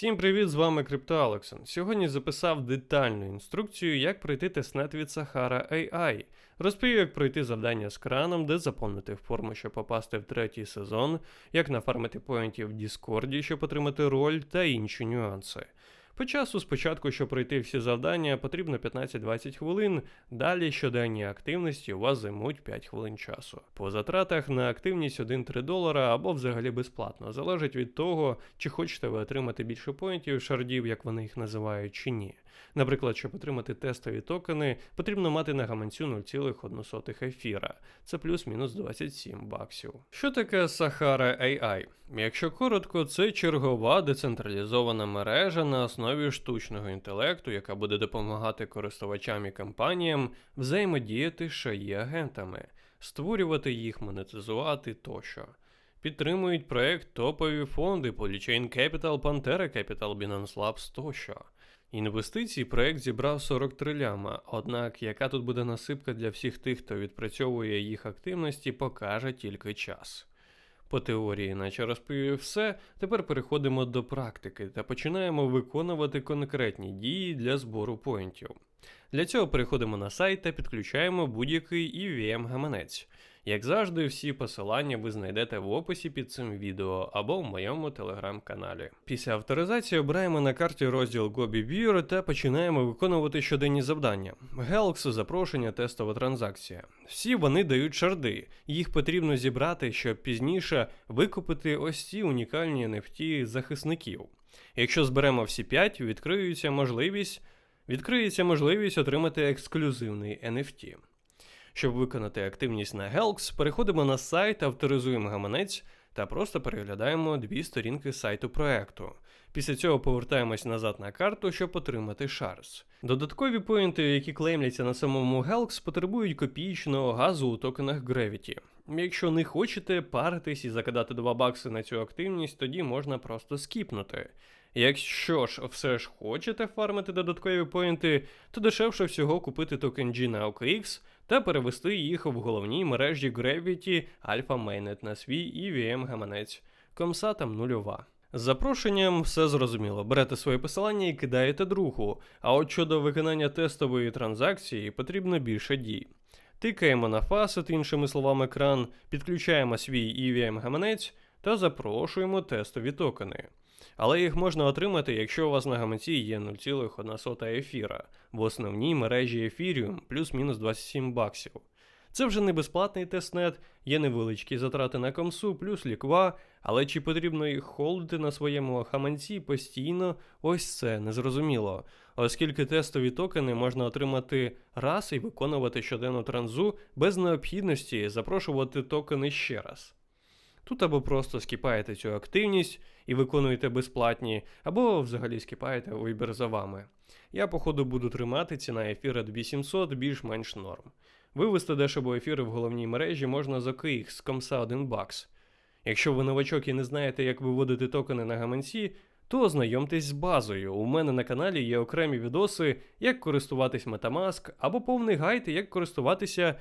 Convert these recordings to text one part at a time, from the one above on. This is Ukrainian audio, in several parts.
Всім привіт, з вами CryptoAlexon. Сьогодні записав детальну інструкцію, як пройти тестнет від Sahara AI. Розповів, як пройти завдання з краном, де заповнити форму, щоб попасти в третій сезон, як нафармити поінтів в Діскорді, щоб отримати роль та інші нюанси. По часу спочатку, щоб пройти всі завдання, потрібно 15-20 хвилин. Далі щоденні активності у вас займуть 5 хвилин часу. По затратах на активність 1-3 долара або взагалі безплатно. Залежить від того, чи хочете ви отримати більше поінтів, шардів, як вони їх називають, чи ні. Наприклад, щоб отримати тестові токени, потрібно мати на гаманцю 0,1 ефіра. Це плюс-мінус 27 баксів. Що таке Sahara AI? Якщо коротко, це чергова децентралізована мережа на основі штучного інтелекту, яка буде допомагати користувачам і компаніям взаємодіяти з шаї агентами, створювати їх, монетизувати тощо. Підтримують проект топові фонди Polychain Capital, Pantera Capital, Binance Labs тощо. Інвестицій проект зібрав 43 ляма, однак яка тут буде насипка для всіх тих, хто відпрацьовує їх активності, покаже тільки час. По теорії, наче розповів все, тепер переходимо до практики та починаємо виконувати конкретні дії для збору поінтів. Для цього переходимо на сайт та підключаємо будь-який EVM-гаманець. Як завжди, всі посилання ви знайдете в описі під цим відео або в моєму телеграм-каналі. Після авторизації обираємо на карті розділ Gobi Bureau та починаємо виконувати щоденні завдання. Helx, запрошення, тестова транзакція. Всі вони дають шарди, їх потрібно зібрати, щоб пізніше викупити ось ці унікальні NFT захисників. Якщо зберемо всі 5, відкриється можливість. Відкриється можливість отримати ексклюзивний NFT. Щоб виконати активність на Helx, переходимо на сайт, авторизуємо гаманець та просто переглядаємо дві сторінки сайту проекту. Після цього повертаємось назад на карту, щоб отримати шарс. Додаткові поінти, які клеймляться на самому Helx, потребують копійчного газу у токенах Gravity. Якщо не хочете паритись і закидати 2 бакси на цю активність, тоді можна просто скіпнути. Якщо ж все ж хочете фармити додаткові поінти, то дешевше всього купити токен G на OKX та перевести їх в головній мережі Gravity Alpha Mainnet на свій EVM гаманець. Комса там нульова. З запрошенням все зрозуміло. Берете своє посилання і кидаєте другу. А от щодо виконання тестової транзакції потрібно більше дій. Тикаємо на фасет, іншими словами, екран, підключаємо свій EVM гаманець та запрошуємо тестові токени. Але їх можна отримати, якщо у вас на гаманці є 0,1 ефіра в основній мережі Ethereum плюс-мінус 27 баксів. Це вже не безплатний тестнет, є невеличкі затрати на комсу, плюс ліква, але чи потрібно їх холдити на своєму гаманці постійно, ось це незрозуміло, оскільки тестові токени можна отримати раз і виконувати щоденну транзу без необхідності запрошувати токени ще раз. Тут або просто скіпаєте цю активність і виконуєте безплатні, або взагалі скіпаєте вибір за вами. Я, походу, буду тримати ціна ефіра 2700 більш-менш норм. Вивести дешево ефіри в головній мережі можна за KX з комса 1 бакс. Якщо ви новачок і не знаєте, як виводити токени на гаманці, то ознайомтесь з базою. У мене на каналі є окремі відоси, як користуватись Metamask, або повний гайд, як користуватися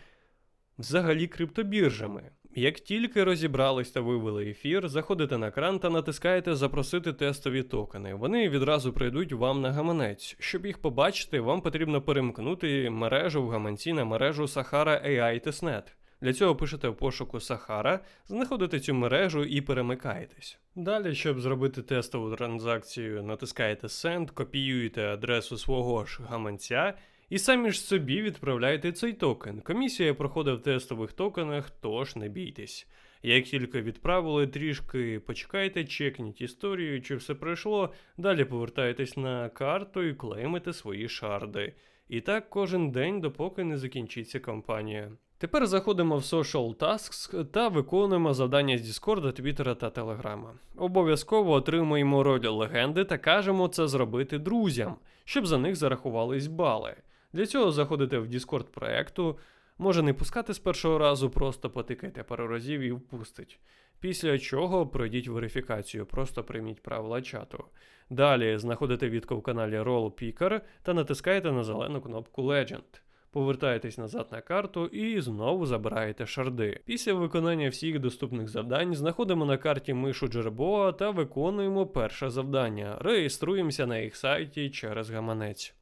взагалі криптобіржами. Як тільки розібрались та вивели ефір, заходите на кран та натискаєте Запросити тестові токени. Вони відразу прийдуть вам на гаманець. Щоб їх побачити, вам потрібно перемкнути мережу в гаманці на мережу Sahara AI Testnet. Для цього пишете в пошуку Sahara, знаходите цю мережу і перемикаєтесь. Далі, щоб зробити тестову транзакцію, натискаєте Send, копіюєте адресу свого ж гаманця і самі ж собі відправляєте цей токен. Комісія проходить в тестових токенах, тож не бійтесь. Як тільки відправили, трішки почекайте, чекніть історію, чи все пройшло, далі повертаєтесь на карту і клеймите свої шарди. І так кожен день, допоки не закінчиться кампанія. Тепер заходимо в Social Tasks та виконуємо завдання з Discord, Твіттера та Телеграма. Обов'язково отримуємо роль легенди та кажемо це зробити друзям, щоб за них зарахувались бали. Для цього заходите в Discord проекту, може не пускати з першого разу, просто потикайте пару разів і впустить. Після чого пройдіть верифікацію, просто прийміть правила чату. Далі знаходите відку в каналі Roll Picker та натискаєте на зелену кнопку Legend. повертаєтесь назад на карту і знову забираєте шарди. Після виконання всіх доступних завдань знаходимо на карті мишу Джербоа та виконуємо перше завдання. Реєструємося на їх сайті через гаманець.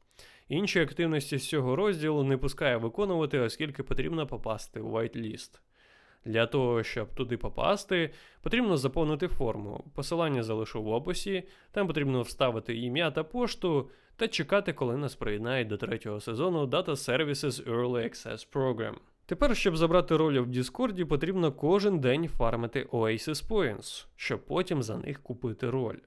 Інші активності з цього розділу не пускає виконувати, оскільки потрібно попасти у whitelist. Для того, щоб туди попасти, потрібно заповнити форму. Посилання залишу в описі, там потрібно вставити ім'я та пошту та чекати, коли нас приєднають до третього сезону Data Services Early Access Program. Тепер, щоб забрати ролі в Діскорді, потрібно кожен день фармити Oasis Points, щоб потім за них купити роль.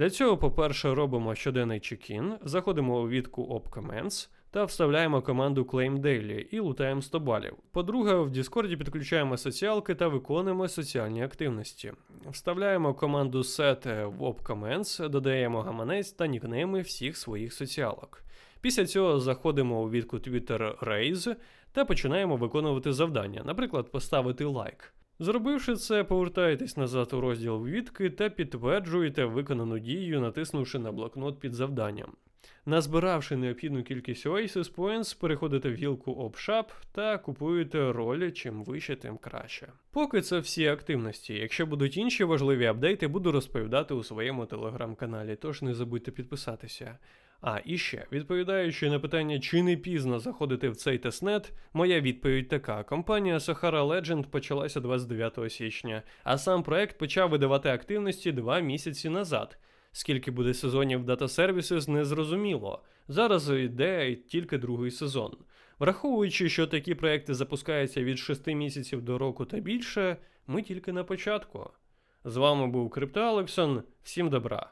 Для цього, по-перше, робимо щоденний чекін, заходимо у відку Op та вставляємо команду Claim Daily і лутаємо 100 балів. По-друге, в Discord підключаємо соціалки та виконуємо соціальні активності. Вставляємо команду set в Op додаємо гаманець та нікнейми всіх своїх соціалок. Після цього заходимо у відку Twitter Raise та починаємо виконувати завдання, наприклад, поставити лайк. Зробивши це, повертаєтесь назад у розділ відки та підтверджуєте виконану дію, натиснувши на блокнот під завданням. Назбиравши необхідну кількість Oasis Points, переходите в гілку OpShop та купуєте ролі, чим вище, тим краще. Поки це всі активності. Якщо будуть інші важливі апдейти, буду розповідати у своєму телеграм-каналі, тож не забудьте підписатися. А і ще, відповідаючи на питання, чи не пізно заходити в цей тестнет, моя відповідь така: компанія Sahara Legend почалася 29 січня, а сам проект почав видавати активності два місяці назад. Скільки буде сезонів Data Services, не зрозуміло. Зараз йде тільки другий сезон. Враховуючи, що такі проекти запускаються від 6 місяців до року та більше, ми тільки на початку. З вами був Крипто Алексон. Всім добра!